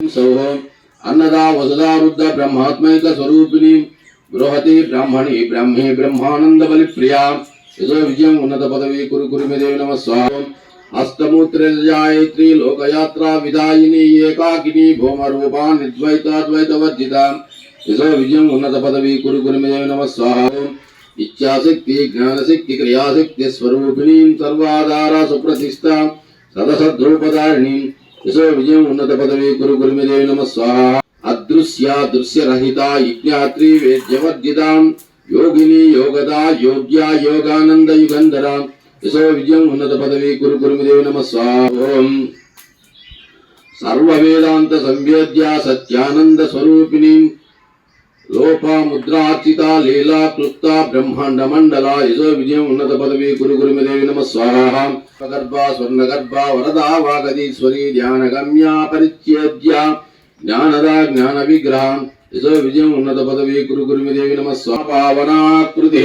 సౌహ అన్నదా వసుదా వృద్ధ బ్రహ్మాత్మైక స్వరూపిణి బృహతి బ్రాహ్మణి బ్రహ్మే బ్రహ్మానంద బలి ప్రియా యశో విజయం ఉన్నత పదవి కురు కురుమిదేవి నమ స్వాహం హస్తమూత్రజాయత్రి లోకయాత్రా విదాయిని ఏకాకిని భౌమరూపా నిర్ద్వైతాద్వైత వర్జిత యశో విజయం ఉన్నత పదవి కురు కురుమిదేవి నమ స్వాహం ఇచ్ఛాశక్తి జ్ఞానశక్తి క్రియాశక్తి స్వరూపిణీం సర్వాధార సుప్రతిష్ట సదసద్రూపదారిణి యశో విజయం ఉన్నత పదవి గురు గురుమిదేవి నమ స్వాహ అదృశ్య దృశ్యరహిత యజ్ఞాత్రి వేద్యవర్జితాం యోగిని యోగదా యోగ్య యోగానంద యుగంధర యశో విజయం ఉన్నత పదవి గురు గురుమిదేవి నమ స్వాహం ఓం సర్వవేదాంత సంవేద్య సత్యానంద స్వరూపిణి లోపాముద్రార్చిత లీలా క్లుప్త బ్రహ్మాండ మండల యజో విజయం ఉన్నత పదవి గురు గురుమిదేవి నమ స్వాహ. గర్భ స్వర్ణగర్భ వరదా వాగదీశ్వరి ధ్యాన గమ్య పరిచ్ఛేద్య జ్ఞానదా జ్ఞాన విగ్రహం యజో విజయం ఉన్నత పదవి గురు గురుమిదేవి నమ స్వాపావనాకృతి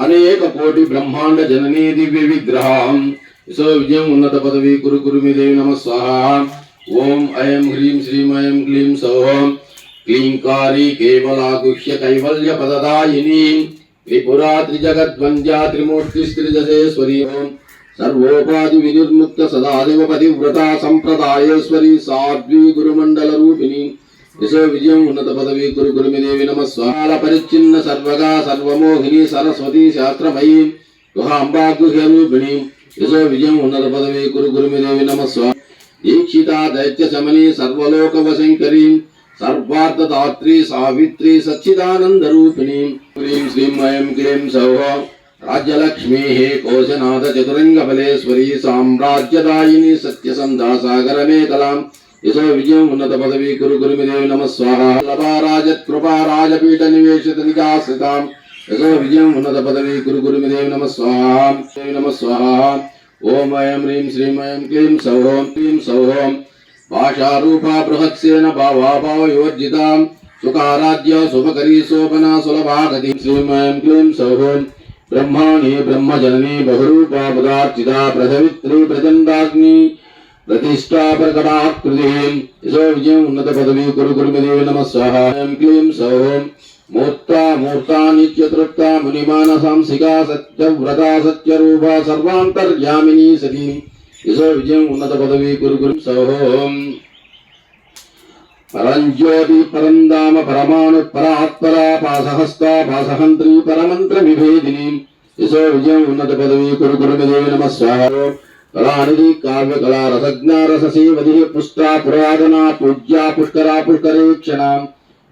అనేక కోటి బ్రహ్మాండ జననీ దివ్య విగ్రహం. యశో విజయం ఉన్నత పదవి గురు గురుమిదేవి నమ స్వాహ. ఓం ఐం హ్రీం శ్రీం ఐం క్లీం సౌహం. క్లీంకారీ కేవలాగుహ్య కైవల్య పదదాయిని త్రిపురా త్రిజగద్వంద్యా త్రిమూర్తి శ్రీజసేశ్వరీ సర్వోపాధి వినిర్ముక్త సదాదివ పతివ్రత సంప్రదాయేశ్వరి సాధ్వి గురుమండల రూపిణి విశ్వ విజయం ఉన్నత పదవి గురు గురుమిదేవి నమ స్వాల పరిచ్ఛిన్న సర్వగా సర్వమోహిని సరస్వతి శాస్త్రమయీ గుహాంబా గుహ్య రూపిణి విశ్వ విజయం ఉన్నత పదవి గురు గురుమిదేవి నమ స్వా దీక్షిత దైత్య శమని సర్వలోక వశంకరీ సర్వార్థదాత్రి సావిత్రి సచ్చిదానంద రూపిణి హ్రీం శ్రీం వయం క్లీం సౌహ రాజ్యలక్ష్మీ కోశనాథ చతురంగ ఫలేశ్వరి సామ్రాజ్యదాయిని సత్యసంధా సాగర మేకలాం యశో విజయం ఉన్నత పదవి కురు గురుమిదేవి నమ స్వాహ లభారాజత్ నివేశిత నిజాశ్రితాం యశో విజయం ఉన్నత పదవి కురు గురుమిదేవి నమ స్వాహ నమ స్వాహ ఓం వయం హ్రీం శ్రీం వయం క్లీం సౌహం క్లీం సౌహం భాషారూపా బృహత్సేన భావాభావయోర్జితాం సుఖారాధ్య శుభకరీ శోభనా సులభాగతి శ్రీమయం క్లీం సౌహం బ్రహ్మాణి బ్రహ్మజననీ బహురూపా పదార్చితా ప్రసవిత్రి ప్రచండాగ్ని ప్రతిష్టా ప్రకటాకృతి యశో విజయం ఉన్నత పదవి కురు గురుమదేవి నమ స్వాహాయం క్లీం సౌహం మూర్తా మూర్తానిత్యతృప్త మునిమానసాంసికా సత్యవ్రతా సత్యరూపా సర్వాంతర్యామినీ సతీ యశో విజయం ఉన్నత పదవి గురు గురు సహోం పరంజ్యోతి పరందామ పరమాణు పరాత్పర పాసహస్త పాసహంత్రి పరమంత్ర విభేదిని. యశో విజయం ఉన్నత పదవి గురు గురుమదేవి నమ స్వాహ. కళానిధి కావ్య కళా రసజ్ఞ రససేవది పుష్టా పురాతన పూజ్యా పుష్కరా పుష్కరేక్షణ.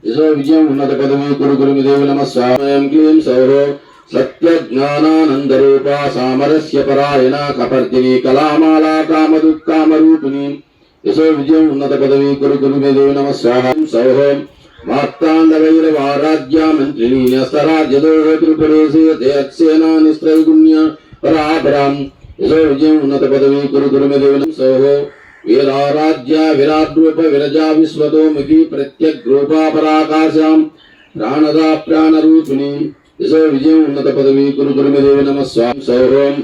యశో విజయం ఉన్నత పదవి గురు గురుమదేవి నమ స్వాహం. క్లీం సౌరో. సత్య జ్ఞానానందరూప సామరస్య పరాయణ కపర్దిని కళామాలా కామదుఃఖామరూపిణి. యశో విజయం ఉన్నత పదవి గురు గురుమదేవి నమ స్వాహం. సౌహం మార్తాండవైరవారాధ్య మంత్రిని న్యస్తరాజ్యదోహ త్రిపురేశే దేయత్సేనా నిస్త్రైగుణ్య పరాపరాం. యశో విజయం ఉన్నత పదవి గురు గురు గురుమదేవి నమ సౌహో. వీరారాధ్య విరాడ్రూప విరజా విశ్వతోముఖి ప్రత్యగ్రూపా పరాకాశాం ప్రాణదా ప్రాణరూపిణి యశో విజయం ఉన్నత పదవి కురు గురుమదేవి నమ స్వామి సౌహం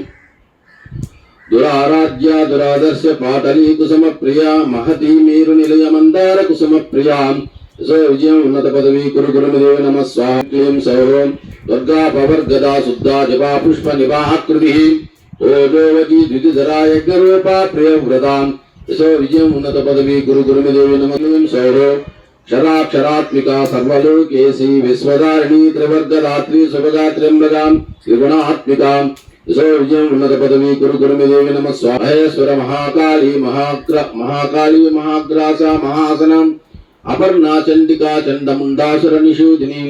దురారాధ్య దురాదర్శ పాటలీ కుసుమ ప్రియ మహతి మీరు నిలయ మందార కుసుమ ప్రియా యశో విజయం ఉన్నత పదవి కురు గురుమదేవి నమ స్వామి క్లీం సౌహం దుర్గా పవర్గదా శుద్ధా జపా పుష్ప నివాహకృతి ఓజోవతి ద్వితిధరా యజ్ఞరూపా ప్రియవ్రతాం యశో విజయం ఉన్నత పదవి గురు గురుమదేవి నమ క్లీం సౌహం క్షరాక్షరాత్మిక సర్వలోకేసి విశ్వధారిణి త్రివర్గదాత్రి శుభగాత్ర్యంబగాం త్రిగుణాత్మికాం యశో విజయం ఉన్నత పదవి గురు గురుమి దేవి నమ స్వాహేశ్వర మహాకాళి మహాగ్ర మహాకాళి మహాగ్రాస మహాసనం అపర్ణా చండికా చండముండాసుర నిషూదిని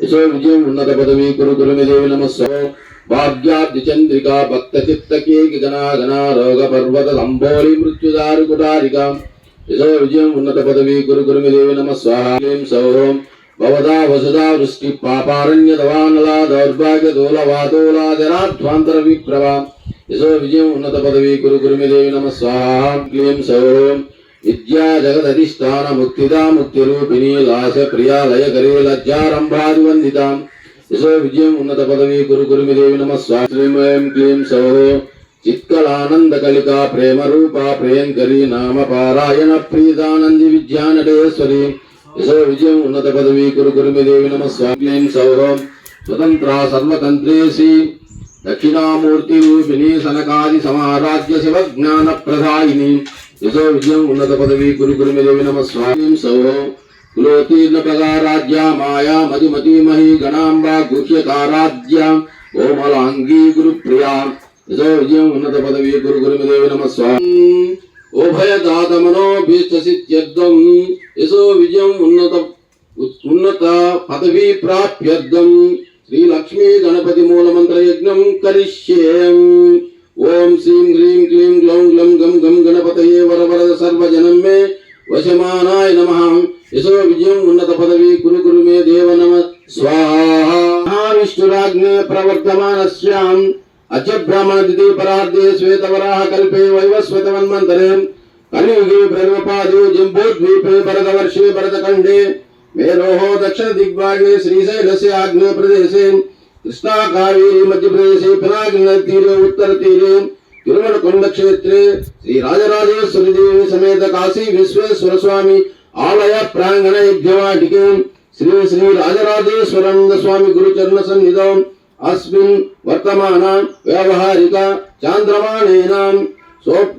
యశో విజయం ఉన్నత పదవి గురు గురుమి దేవి నమ స్వ భాగ్యాబ్ది చంద్రికా భక్త చిత్త గణా గణాగణ రోగ పర్వత సంభోళి మృత్యుదారు కుటారికాం యశో విజయం ఉన్నత పదవి గురు గురుమిదేవి నమ స్వాహాం. సౌహం భవదా వసుదా వృష్టి పాపారణ్య దవానలా దౌర్భాగ్య దూల వాదూలా జనాధ్వాంతర విప్రభా యశో విజయం ఉన్నత పదవి గురు గురుమిదేవి నమ స్వాహాం. క్లీం సౌహం విద్యా జగదధిష్టాన ముక్తిదా ముక్తి రూపిణి లాస ప్రియాలయ లయకరీ లజ్జారంభాది వందితాం యశో విజయం ఉన్నత పదవి గురు గురుమిదేవి నమ స్వాహం. క్లీం సౌహం చిత్కలానంద కలికా ప్రేమ రూపా ప్రియంకరి నామ పారాయణ ప్రీతానంది విద్యానటేశ్వరి యశో విజయం ఉన్నత పదవి కురు కురుమిదేవి నమ స్వామి సౌరం స్వతంత్ర సర్వతంత్రేసి దక్షిణామూర్తి రూపిణి సనకాది సమారాధ్య శివ జ్ఞాన ప్రధాయిని యశో విజయం ఉన్నత పదవి కురు కురుమిదేవి నమ స్వామి సౌరం కులోతీర్ణ ప్రగారాజ్య మాయా మధుమతి మహి గణాంబ గుహ్యకారాధ్య ఓమలాంగీ గురు ప్రియా యశో విజయం ఉన్నత పదవి గురు గురుమిదేవి నమ స్వామి ఉభయదాత మనోభీష్టసిత్యర్థం యశో విజయం ఉన్నత ఉన్నత పదవీ ప్రాప్యర్థం శ్రీ లక్ష్మీ గణపతి మూలమంత్ర యజ్ఞం కరిష్యేం ఓం శ్రీం హ్రీం క్లీం గ్లౌం గ్లం గం గం గణపతయే వరవరద సర్వజనం మే వశమానాయ నమ యశో విజయం ఉన్నత పదవి కురు కురు మే దేవ నమ స్వాహా విష్ణురాజ్ఞ ప్రవర్తమానస్యాం అజబ్రాహ్మణ బ్రాహ్మణ దిదే పరార్ధే శ్వేతవరాహ కల్పే వైవస్వతమన్మంతరే కలియుగే ప్రణవపాదే జంబోద్వీపే భరతవర్షే భరతఖండే మేరోహో దక్షిణ దిగ్భాగే శ్రీశైలస్య ఆగ్నేయ ప్రదేశే కృష్ణా కావేరీ మధ్యప్రదేశే పినాకిని తీరే ఉత్తర తీరే తిరుమల కొండక్షేత్రే శ్రీ రాజరాజేశ్వరి దేవి సమేత కాశీ విశ్వేశ్వర స్వామి ఆలయ ప్రాంగణ యజ్ఞవాటికే శ్రీ శ్రీ రాజరాజేశ్వరంగ స్వామి గురుచరణ సన్నిధం అస్మిన్ వర్తమాన వ్యావహారిక చాంద్రమాణేన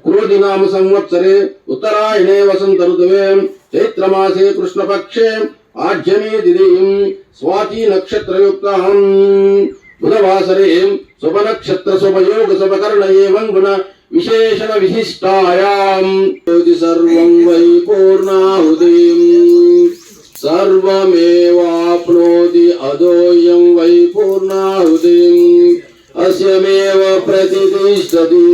క్రోధి సంవత్సరే ఉత్తరాయణే వసంత ఋతువే చైత్రమాసే కృష్ణపక్షే ఆఢ్యమే దిదీం స్వాతి నక్షత్రయుక్తాం బుధవాసరే శుభనక్షత్ర శుభయోగ శుభకర్ణ ఏవం గుణ విశేషణ విశిష్టాయాం జ్యోతి సర్వం వై పూర్ణాహుదయం सर्वमेवाप्नोति अदोयं वै पूर्णाहुतिम् अस्यमेव प्रतिष्ठति।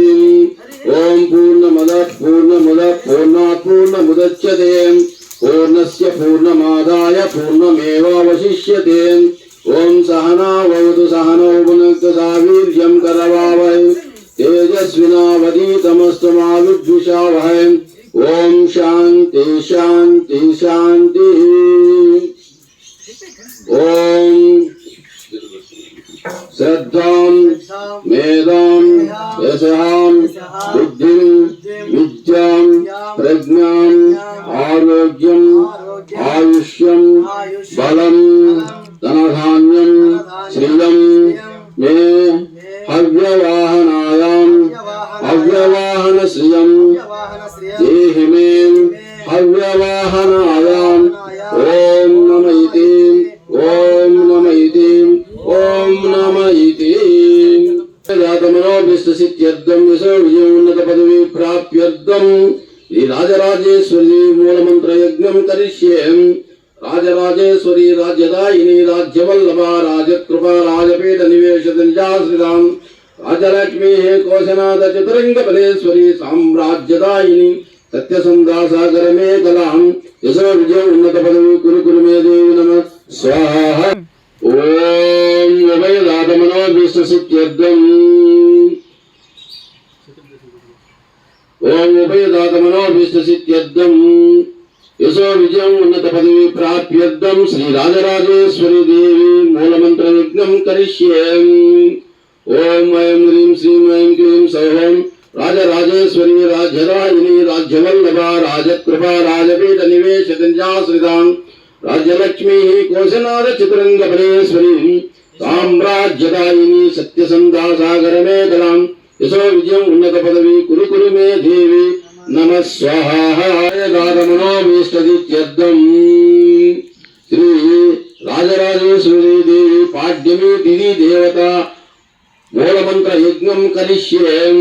ॐ पूर्णमदः पूर्णमुदः पूर्णात् पूर्णमुदच्यते पूर्णस्य पूर्णमादाय पूर्णमेवावशिष्यते। ॐ सहनावतु सहनौ पुनक्तु सावीर्यं करवावहै। तेजस्विनावधीतमस्तु मा विद्विषावहै। ఓం శాంతి శాంతి శాంతి. ఓం శ్రద్ధాం మేధాం యశాం బుద్ధిం విద్యాం ప్రజ్ఞాం ఆరోగ్యం ఆయుష్యం బలం ధనధాన్యం శ్రీయం. మే హవ్యవాహనాయాం హవ్యవాహన శ్రియం దేహి మే హవ్యవాహనాయాం ఓం నమ ఇతి ఓం నమ ఇతి ఓం నమ ఇతి జాతమనోభిష్టసిత్యర్థం యశో విజయోన్నత పదవి ప్రాప్యర్థం. ఈ రాజరాజేశ్వరి మూలమంత్ర యజ్ఞం కరిష్యేం రాజరాజేశ్వరి రాజ్యదాయిని రాజ్యవల్లభ రాజకృప రాజపీఠ నివేశత నిజాశ్రితాం రాజలక్ష్మీ కోశనాథ చతురంగపదేశ్వరి సామ్రాజ్యదాయిని సత్యసందాసాగర మే కలాం యశో విజయ ఉన్నత పదవి కురు కురు మే దేవి నమ స్వాహ ఓం ఉభయదాతమనోభీష్టసిత్యర్థం ఓం ఉభయదాతమనోభీష్టసిత్యర్థం యశో విజయం ఉన్నత పదవి ప్రాప్యర్థం శ్రీ రాజరాజేశ్వరి దేవి మూలమంత్ర యజ్ఞం కరిష్యేం ఓం ఐం హ్రీం శ్రీం ఐం క్లీం సౌహం రాజరాజేశ్వరి రాజ్యరాయిని రాజ్యవల్లభ రాజకృప రాజపీఠ నివేశతింజాశ్రితాం రాజ్యలక్ష్మీ కోశనాథ చతురంగపరేశ్వరి సామ్రాజ్యదాయిని సత్యసందాసాగర మేఖలాం యశో విజయం నమ స్వాహాదమనోభీష్టదిత్యర్థం శ్రీ రాజరాజేశ్వరి దేవి పాడ్యమి తిథి దేవత. మూలమంత్ర యజ్ఞం కరిష్యేం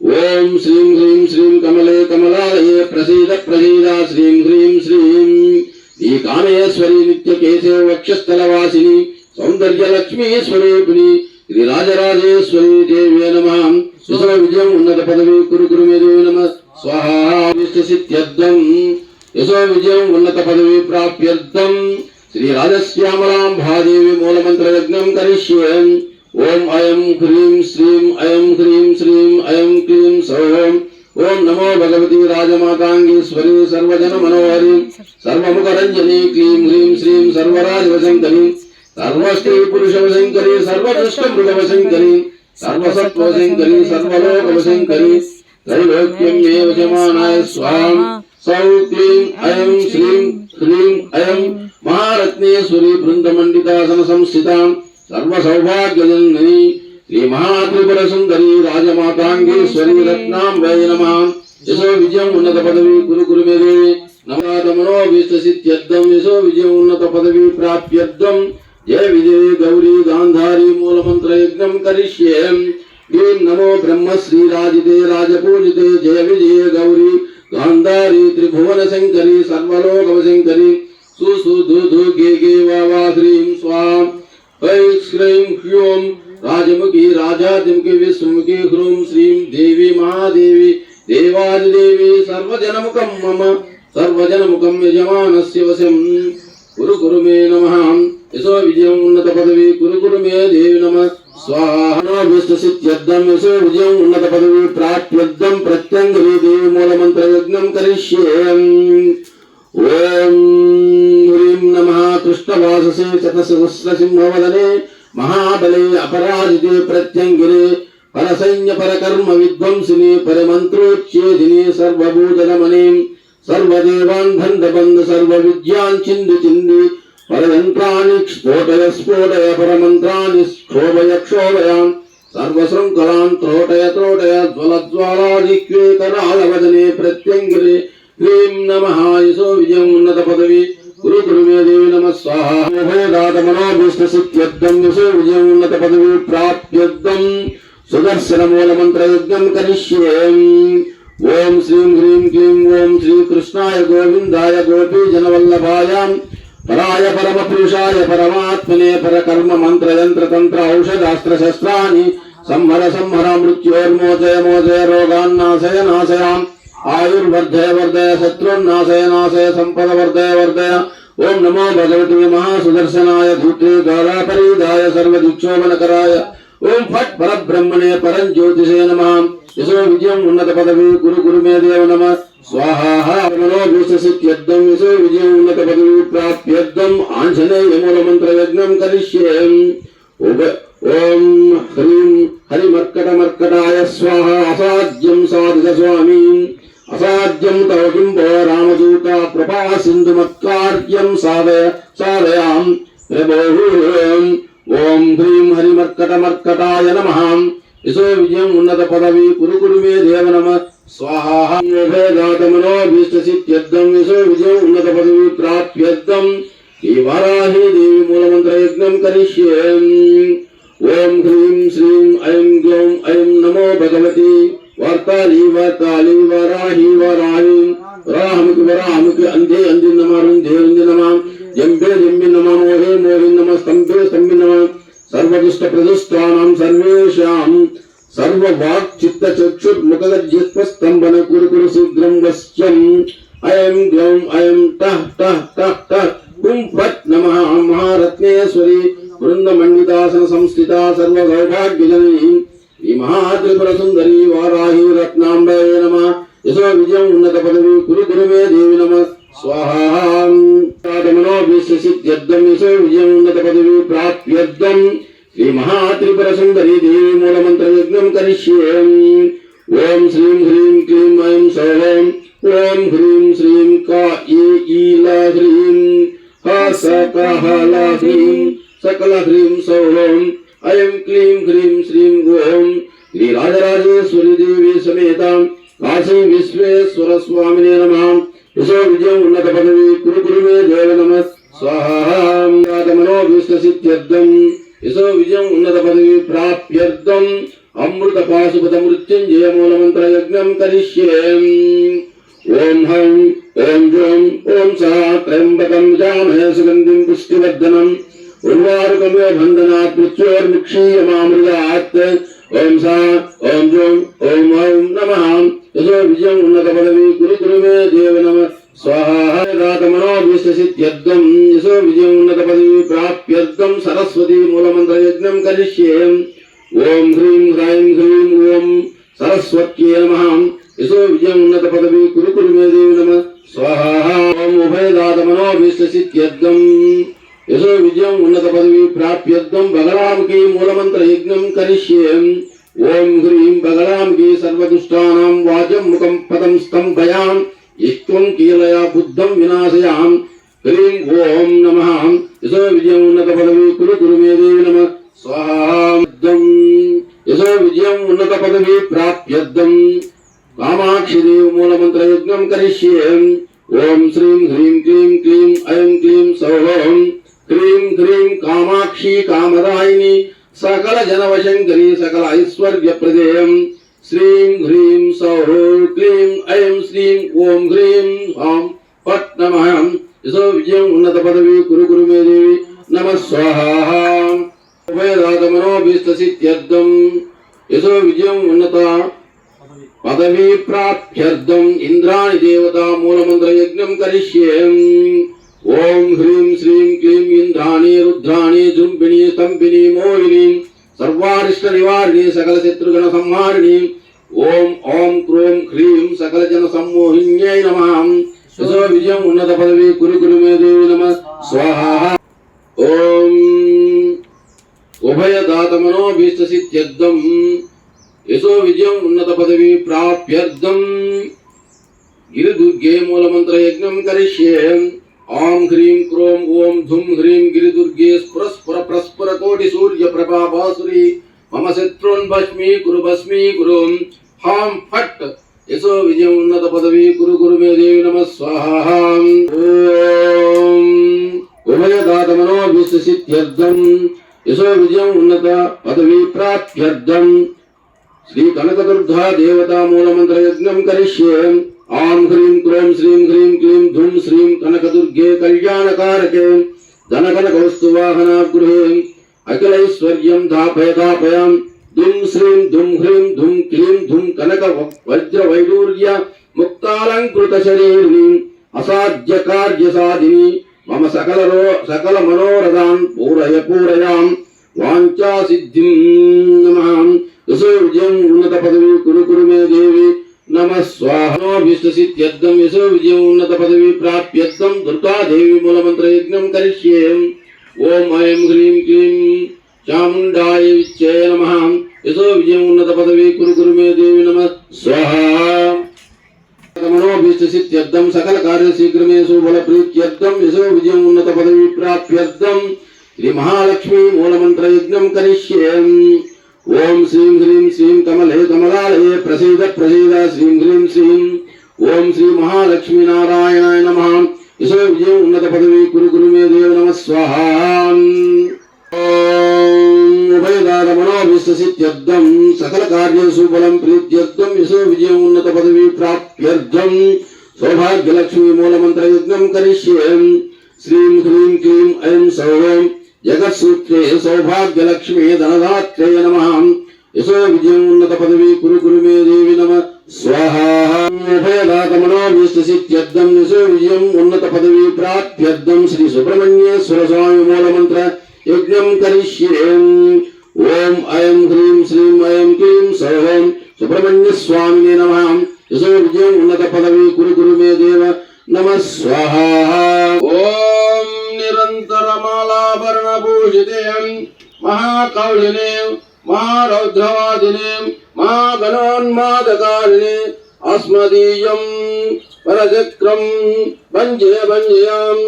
ఓం శ్రీం హ్రీం శ్రీం కమలే కమలాలయే ప్రసీద ప్రసీద. శ్రీం హ్రీం శ్రీం ఈ కామేశ్వరి నిత్య కేశవ వక్షస్థలవాసిని సౌందర్య లక్ష్మీ స్వరూపిణి శ్రీ రాజరాజేశ్వరి దేవే నమ. సుశవ విజయం ఉన్నత పదవి కురు గురు మే నమ. స్వాహార్థం యశో విజయం ఉన్నత పదవి ప్రాప్యర్థం. శ్రీ రాజశ్యామలాంబాదేవి మూలమంత్ర యజ్ఞం కరిష్యేం. ఓం అయం హ్రీం శ్రీం అయం హ్రీం శ్రీం అయం క్లీం సౌం ఓం నమో భగవతి రాజమాతాంగీశ్వరి సర్వజన మనోహరి సర్వముఖరంజని క్లీం హ్రీం శ్రీం సర్వరాజవశంకరి. సర్వస్త్రీ పురుషవశంకరి సర్వదృష్ట మృగవశంకరి సర్వసత్వశంకరి సర్వలోకవశంకరి త్రైలోక్యం మే వశమానాయ స్వాం సౌ క్లీం అయం శ్రీం హ్రీం అయం మహారత్నేశ్వరి బృందమండితాసన సంస్థితాం సర్వసౌభాగ్యజనని శ్రీ మహాత్రిపుర సుందరి రాజమాతాంగేశ్వరి రత్నాంబై నమ. యశో విజయం ఉన్నత పదవి గురు గురు మే దేవి నమాదమనో విస్తసిత్యర్థం యశో విజయం ఉన్నత పదవి ప్రాప్యర్థం. జయ విజయ గౌరీ గాంధారి మూలమంత్ర యజ్ఞం కరిష్యే ఓం నమో బ్రహ్మ శ్రీ రాజితే రాజపూజితే జయ విజయ గౌరీ గాంధారి త్రిభువన శంకరి సర్వలోకవ శంకరి సు సు ధు ధు గే గే వా వా హ్రీం స్వాం ఐ శ్రీం హ్యోం రాజముఖి రాజాదిముఖి విశ్వముఖి హ్రూం శ్రీం దేవి మహాదేవి దేవాదిదేవి సర్వజనముఖం మమ సర్వజనముఖం యజమానస్య యశో విజయం ఉన్నత పదవి కురుకురు మే దేవి నమ. స్వాహావిష్టసిద్ధ్యర్థం యశో విజయం ఉన్నత పదవి ప్రాప్యర్థం ప్రత్యంగరి దేవి మూలమంత్ర యజ్ఞం కరిష్యే ఓం హ్రీం నమ కృష్ణవాససే శతసహస్రసింహవదనే. మహాబలే అపరాజితే ప్రత్యంగిరే. పరసైన్య పరకర్మ విధ్వంసిని. పరిమంత్రోచ్ఛేదిని సర్వభూజనమణి సర్వదేవాన్ బంధ సర్వ విద్యాన్ చింది చింది. పరయంత్రాన్ని స్ఫోటయ స్ఫోటయ పరమంత్రాన్ని క్షోభయ క్షోభయ సర్వశృంఖలాన్ త్రోటయ త్రోటయ జ్వల జ్వాలాదిక్వేకరాళవదనే ప్రత్యంగిరి. హ్రీం నమ యశో విజయం ఉన్నత పదవి. గురు గురుమే దేవి నమ స్వాహాదాత మనోభీష్టసిద్ధ్యర్థం యశో విజయం ఉన్నత పదవి ప్రాప్యర్థం. సుదర్శన మూల మంత్ర యజ్ఞం కరిష్యే. ఓం శ్రీం హ్రీం క్లీం ఓం శ్రీ కృష్ణాయ గోవిందాయ గోపీ జనవల్లభాయాం పరాయ పరమ పురుషాయ పరమాత్మనే పరకర్మ మంత్ర యంత్ర తంత్ర ఔషధాస్త్ర శస్త్రాన్ని సంహర సంహర మృత్యోర్మోచయ మోచయ రోగాన్నాశయ నాశయాం ఆయుర్వర్ధయ వర్ధయ శత్రున్నాశయ నాశయ సంపద వర్ధయ వర్ధయ ఓం నమో భగవతి మహాసుదర్శనాయ ధూత్రే గారాపరీదాయ సర్వదిక్షోభనకరాయ ఓం ఫట్ పరబ్రహ్మణే పరం జ్యోతిషే నమ యశో విజయం ఉన్నత పదవి గురు గురు మే దేవ నమ స్వాహామనోభూషసిత్యర్థం యశో విజయం ఉన్నత పదవి ప్రాప్యర్థం ఆంజనేయ మూల మంత్ర యజ్ఞం కరిష్యే ఉభ- ఓం హ్రీం హరిమర్కట మర్కటాయ స్వాహ అసాధ్యం సాధిక స్వామి అసాధ్యం తవ కింబో రామదూత కృపా సింధు మత్కార్యం సాధయ సాధయాం ప్రభో ఓం హ్రీం హరిమర్కట మర్కటాయ నమః యశో విజయం ఉన్నత పదవి ప్రాప్యర్థం ఈ వారాహి దేవి మూలమంత్ర యజ్ఞం కరిష్యే. ఓం హ్రీం శ్రీం ఐం గ్లౌం ఐం నమో భగవతి. వార్తాలి వార్తాలి వరాహి వరాహి. వరాహముకి వరాహముకి అందే అంది నమారం రుంధే రుంది నమ జంబే జంబి నమ మోహే మోహి నమ స్తంభే స్తంభి నమ. సర్వదుష్ట ప్రదుష్టానం సర్వేషాం. సర్వవాక్ చిత్త చక్షుర్ ముఖగజ్జిత్వ స్తంభన కురు కురు వశ్యం అయం గ్లౌం అయం టహ్ టహ్ టహ్ టహ్ హుం ఫట్ నమ మహారత్నేశ్వరి బృందమండితాసన సంస్థిత సర్వ సౌభాగ్యజనని ఈ మహాత్రిపుర సుందరి వారాహి రత్నాంబయ నమ యశో విజయం ఉన్నత పదవి కురు గురువే దేవి నమ స్వాహామనో విశ్వసిద్ధ్యర్థం యశో విజయం ఉన్నత పదవి ప్రాప్యర్థం శ్రీ మహాత్రిపుర సుందరి దేవి మూలమంత్ర యజ్ఞం కరిష్యే. ఓం శ్రీం హ్రీం క్లీం ఐం సౌం ఓం హ్రీం శ్రీం కా ఏ ఈల హ్రీం. హ స సకహల హ్రీం. సకల హ్రీం సౌం ఐం క్లీం హ్రీం శ్రీం ఓం. శ్రీ రాజరాజేశ్వరి దేవి సమేత. కాశీ విశ్వేశ్వర స్వామినే నమ. విశ్వ విజయం ఉన్నత పదవి. కురు కురు మే దేవ నమ. స్వాహామనో సిద్ధ్యర్థం. యశో విజయం ఉన్నత పదవి ప్రాప్యర్థం. అమృత పాశుపత మృత్యుంజయ మూలమంత్ర యజ్ఞం కరిష్యే. ఓం హం ఓం జోం ఓం సహ త్రయంబకం జామహే సుగంధిం పుష్టివర్ధనం. ఉర్వారుకమే బంధనాత్ మృత్యోర్ముక్షీయమామృతాత్ ఓం సా ఓం జోం ఓం ఓం నమ. యశో విజయం ఉన్నత పదవి గురు గురువే దేవ నమ. స్వాహాతమనోభీష్టసిద్ధ్యర్థం యశో విజయం ఉన్నత పదవి ప్రాప్యర్థం. సరస్వతి మూలమంత్ర యజ్ఞం కరిష్యే ఓం హ్రీం హ్రైం హ్రీం ఓం సరస్వత్యే నమః. యశో విజయం ఉన్నత పదవి కురు కురు మే దేవి నమ. స్వాహా ఓం ఉభయదాత మనోభీష్టసిద్ధ్యర్థం యశో విజయం ఉన్నత పదవి ప్రాప్యర్థం. బగళాముఖి మూలమంత్ర యజ్ఞం కరిష్యే ఓం హ్రీం బగళాముఖి సర్వదుష్టానాం వాచం ముఖం పదం స్తంభయాం. ఇష్ట్వం కీలయ బుద్ధం వినాశయాం. హ్రీం ఓం నమ. యశో విజయం ఉన్నత పదవి కురు కురు మే దేవి నమ. స్వాహాం యశో విజయం ఉన్నత పదవి ప్రాప్యర్థం. కామాక్షిదేవ మూలమంత్ర యజ్ఞం కరిష్యే. ఓం శ్రీం హ్రీం క్లీం క్లీం ఐం క్లీం సౌహం. హ్రీం హ్రీం కామాక్షి కామదాయిని సకల జనవశంకరి సకల ఐశ్వర్య ప్రదేయం శ్రీం హ్రీం సౌః క్లీం ఐం శ్రీం ఓం హ్రీం హాం పట్ నమ యశో విజయం ఉన్నత పదవి కురు కురు మే దేవి నమ స్వాహా ఉభయదాత మనోభీష్ట సిద్ధ్యర్థం యశో విజయం ఉన్నత పదవీ ప్రాప్త్యర్థం ఇంద్రాణి దేవత మూలమంత్ర యజ్ఞం కరిష్యే ఓం హ్రీం శ్రీం క్లీం ఇంద్రాణి సర్వారిష్ట నివారిణి సకల శత్రుగణ సంహారిణి. ఓం ఓం క్రోం హ్రీం సకల జన సమ్మోహిన్యై నమ. శుభ విజయం ఉన్నత పదవి కురు కురు మే దేవి నమ. స్వాహ. ఓం. ఉభయ దాత మనోభీష్ట సిద్ధ్యర్థం యశో విజయం ఉన్నత పదవి ప్రాప్యర్థం. గిరిదుర్గే మూలమంత్ర యజ్ఞం కరిష్యే. ఆం హ్రీం క్రోం ఓం ధుం హ్రీం గిరిదుర్గే స్ఫురస్ఫుర ప్రస్ఫుర కోటి సూర్య ప్రభా ప్రభాభాసురి మమ శత్రున్ భస్మీ కురు భస్మీ కురు. హాం ఫట్. యశో విజయం ఉన్నత పదవి. కురు కురు మే దేవి నమ స్వాహాం. ఓం. ఉభయదాత మనోభిష్ట సిద్ధ్యర్థం యశో విజయం ఉన్నత పదవి ప్రాప్త్యర్థం శ్రీ కనకదుర్గా దేవతా మూలమంత్ర యజ్ఞం కరిష్యే. ఆం హ్రీం క్రోం శ్రీం హ్రీం క్లీం ధూం శ్రీం కనకదుర్గే కళ్యాణకారకే ధనకన కౌస్తువాహన గృహే అఖిలైశ్వర్యం దాపయ దాపయాం దుం శ్రీం ధుం హ్రీం ధుం క్లీం ధుం కనక వజ్ర వైడూర్య ముక్తాలంకృత శరీరిణి అసాధ్య కార్య సాధిని మమ సకల రో- సకల మనోరథాన్ పూరయ పూరయాం. వాంఛా సిద్ధిం నమః. యశో విజయం ఉన్నత పదవి కురు కురు మే దేవి నమ స్వాహోభీష్ట సిద్ధ్యర్థం యశో విజయం ఉన్నత పదవి ప్రాప్యర్థం దుర్గాదేవి మూలమంత్ర యజ్ఞం కరిష్యే. ఓం ఐం హ్రీం క్లీం చాముండాయ విచ్చే నమ. యశో విజయం ఉన్నత పదవి కురు గురు మే దేవి నమ స్వాహా. సకల కార్య శీఘ్రమే సుబల ప్రీత్యర్థం యశో విజయం ఉన్నత పదవి ప్రాప్యర్థం. శ్రీ మహాలక్ష్మి మూలమంత్ర యజ్ఞం కరిష్యే. ఓం శ్రీం హ్రీం శ్రీం కమలే కమలాలయే ప్రసీద ప్రసీద శ్రీం హ్రీం శ్రీం. ఓం శ్రీ మహాలక్ష్మీ నారాయణాయ నమ. యశో విజయం ఉన్నత పదవి కురు గురు మే దేవ నమ స్వాహా. ఉభయదార మనోభిష్ట సిద్ధ్యర్థం సకల కార్యేషు బలం ప్రీత్యర్థం యశో విజయం ఉన్నత పదవి ప్రాప్త్యర్థం. సౌభాగ్యలక్ష్మి మూలమంత్ర యజ్ఞం కరిష్యే. శ్రీం హ్రీం క్లీం ఐం సౌం జగత్సూత్రే సౌభాగ్యలక్ష్మి ధనదాత్రే నమ యశో విజయం ఉన్నత పదవి కురు కురు మే దేవి నమ స్వాహా ఉభయదాత మనోభీష్ట సిద్ధ్యర్థం యశో విజయం ఉన్నత పదవి ప్రాప్త్యర్థం శ్రీ సుబ్రహ్మణ్యేశ్వర స్వామి మూలమంత్ర యజ్ఞం కరిష్యే ఓం ఐం హ్రీం శ్రీం ఐం క్లీం సౌం సుబ్రహ్మణ్య స్వామినే నమ యశో విజయం ఉన్నత పదవి కురు కురు మే దేవ నమ స్వాహా ఓం महाकौशिदेयम् महाकौलिनीम् महारौद्रवादिनीम् महागणान्मादकारिणी अस्मदीयम् परचक्रम् भञ्जय भञ्जयाम्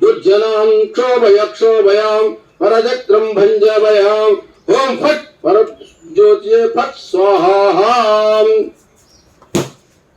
दुर्जनाम् क्षोभय क्षोभयाम् परचक्रम् भञ्जय भयाम् ओम् फट्, पर ज्योतिः फट् स्वाहा